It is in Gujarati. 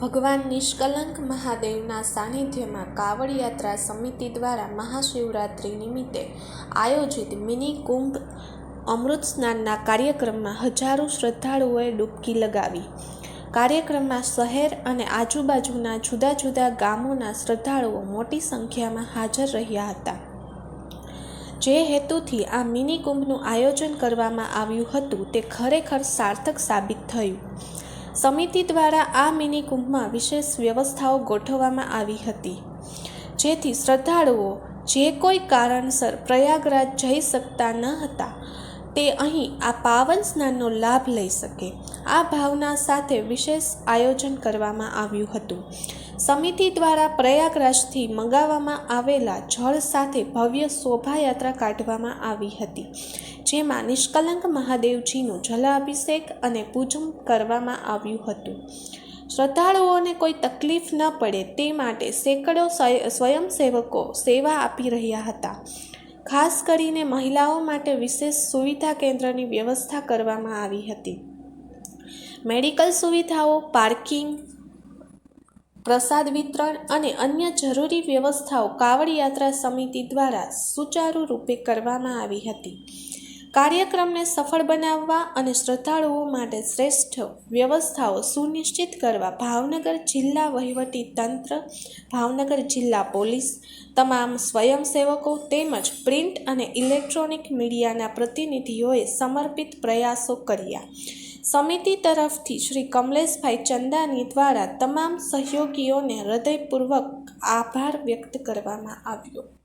ભગવાન નિષ્કલંક મહાદેવના સાનિધ્યમાં કાવડ યાત્રા સમિતિ દ્વારા મહાશિવરાત્રિ નિમિત્તે આયોજિત મિની કુંભ અમૃત સ્નાનના કાર્યક્રમમાં હજારો શ્રદ્ધાળુઓએ ડૂબકી લગાવી. કાર્યક્રમમાં શહેર અને આજુબાજુના જુદા જુદા ગામોના શ્રદ્ધાળુઓ મોટી સંખ્યામાં હાજર રહ્યા હતા. જે હેતુથી આ મિની કુંભનું આયોજન કરવામાં આવ્યું હતું તે ખરેખર સાર્થક સાબિત થયું. સમિતિ દ્વારા આ મિની કુંભમાં વિશેષ વ્યવસ્થાઓ ગોઠવવામાં આવી હતી. જેથી શ્રદ્ધાળુઓ જે કોઈ કારણસર પ્રયાગરાજ જઈ શકતા ન હતા તે અહીં આ પાવન સ્નાનનો લાભ લઈ શકે. આ ભાવના સાથે વિશેષ આયોજન કરવામાં આવ્યું હતું. સમિતિ દ્વારા પ્રયાગરાજથી મંગાવવામાં આવેલા જળ સાથે ભવ્ય શોભાયાત્રા કાઢવામાં આવી હતી, જેમાં નિષ્કલંક મહાદેવજીનું જલાભિષેક અને પૂજન કરવામાં આવ્યું હતું. શ્રદ્ધાળુઓને કોઈ તકલીફ ન પડે તે માટે સેંકડો સ્વયંસેવકો સેવા આપી રહ્યા હતા. ખાસ કરીને મહિલાઓ માટે વિશેષ સુવિધા કેન્દ્રની વ્યવસ્થા કરવામાં આવી હતી. મેડિકલ સુવિધાઓ, પાર્કિંગ, પ્રસાદ વિતરણ અને અન્ય જરૂરી વ્યવસ્થાઓ કાવડ યાત્રા સમિતિ દ્વારા સુચારુ રૂપે કરવામાં આવી હતી. કાર્યક્રમને સફળ બનાવવા અને શ્રદ્ધાળુઓ માટે શ્રેષ્ઠ વ્યવસ્થાઓ સુનિશ્ચિત કરવા ભાવનગર જિલ્લા વહીવટી તંત્ર, ભાવનગર જિલ્લા પોલીસ, તમામ સ્વયંસેવકો તેમજ પ્રિન્ટ અને ઇલેક્ટ્રોનિક મીડિયાના પ્રતિનિધિઓએ સમર્પિત પ્રયાસો કર્યા. સમિતિ તરફથી શ્રી કમલેશભાઈ ચંદાની દ્વારા તમામ સહયોગીઓને હૃદયપૂર્વક આભાર વ્યક્ત કરવામાં આવ્યો.